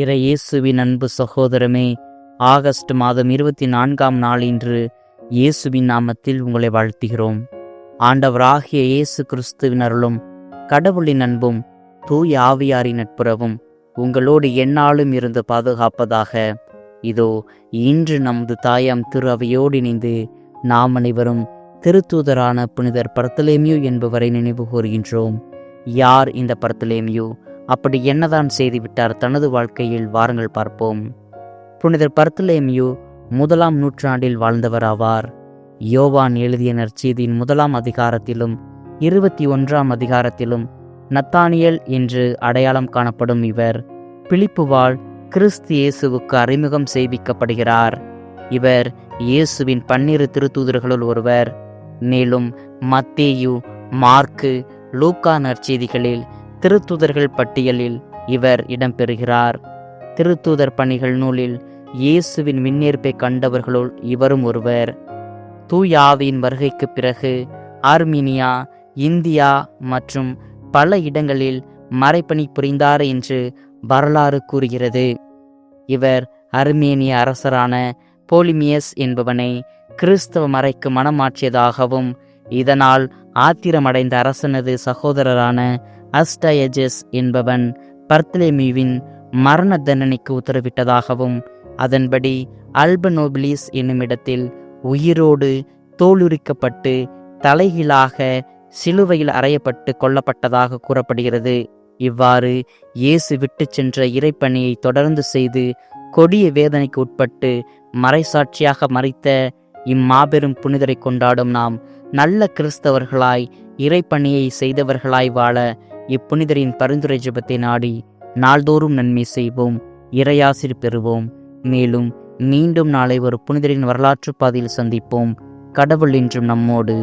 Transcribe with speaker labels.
Speaker 1: இறை இயேசுவின் அன்பு சகோதரமே ஆகஸ்ட் மாதம் இருபத்தி நான்காம் நாள் இன்று இயேசுவின் நாமத்தில் உங்களை வாழ்த்துகிறோம். ஆண்டவராகிய இயேசு கிறிஸ்துவின் அருளும் கடவுளின் அன்பும் தூய ஆவியாரின் நட்புறவும் உங்களோடு எந்நாளும் இருந்து பாதுகாப்பதாக. இதோ இன்று நமது தாயாம் திரு அவையோடு இணைந்து நாம் அனைவரும் திருத்தூதரான புனிதர் பர்த்தலேமியு என்பவரை நினைவு கூறுகின்றோம். யார் இந்த பர்த்தலேமியு அப்படி என்னதான் செய்துவிட்டார் தனது வாழ்க்கையில்? வாருங்கள் பார்ப்போம். புனிதர் பர்த்தலேமியு முதலாம் நூற்றாண்டில் வாழ்ந்தவர் ஆவார் யோவான் எழுதிய நற்செய்தியின் முதலாம் அதிகாரத்திலும் இருபத்தி ஒன்றாம் அதிகாரத்திலும் நத்தானியல் என்று அடையாளம் காணப்படும் இவர் பிலிப்புவால் கிறிஸ்து இயேசுவுக்கு அறிமுகம் செய்விக்கப்படுகிறார். இவர் இயேசுவின் பன்னிரு திருத்தூதர்களுள் ஒருவர். மேலும் மத்தேயு மார்க்கு லூக்கா நற்செய்திகளில் திருத்தூதர்கள் பட்டியலில் இவர் இடம்பெறுகிறார். திருத்தூதர் பணிகள் நூலில் இயேசுவின் மின்னேற்பை கண்டவர்களுள் இவரும் ஒருவர். தூயாவின் வருகைக்கு பிறகு ஆர்மீனியா இந்தியா மற்றும் பல இடங்களில் மறைப்பணி புரிந்தார் என்று வரலாறு கூறுகிறது. இவர் அர்மேனிய அரசரான போலிமியஸ் என்பவனை கிறிஸ்தவ மறைக்கு மனமாற்றியதாகவும் இதனால் ஆத்திரமடைந்த அரசனது சகோதரரான அஸ்டயஜஸ் என்பவன் பர்த்தலேமியுவின் மரண தண்டனைக்கு உத்தரவிட்டதாகவும் அதன்படி அல்பனோபிலிஸ் என்னுமிடத்தில் உயிரோடு தோலுரிக்கப்பட்டு தலைகீழாக சிலுவையில் அறையப்பட்டு கொல்லப்பட்டதாக கூறப்படுகிறது. இவ்வாறு இயேசு விட்டு சென்ற இறைப்பணியை தொடர்ந்து செய்து கொடிய வேதனைக்கு உட்பட்டு மறைசாட்சியாக மறைத்த இம்மாபெரும் புனிதரை கொண்டாடும் நாம் நல்ல கிறிஸ்தவர்களாய் இறைப்பணியை செய்தவர்களாய் வாழ இப்புனிதரின் பரிந்துரை ஜெபத்தை நாடி நாள்தோறும் நன்மை செய்வோம் இறையாசிர் பெறுவோம். மேலும் மீண்டும் நாளை ஒரு புனிதரின் வரலாற்று பாதையில் சந்திப்போம். கடவுள் என்றும் நம்மோடு.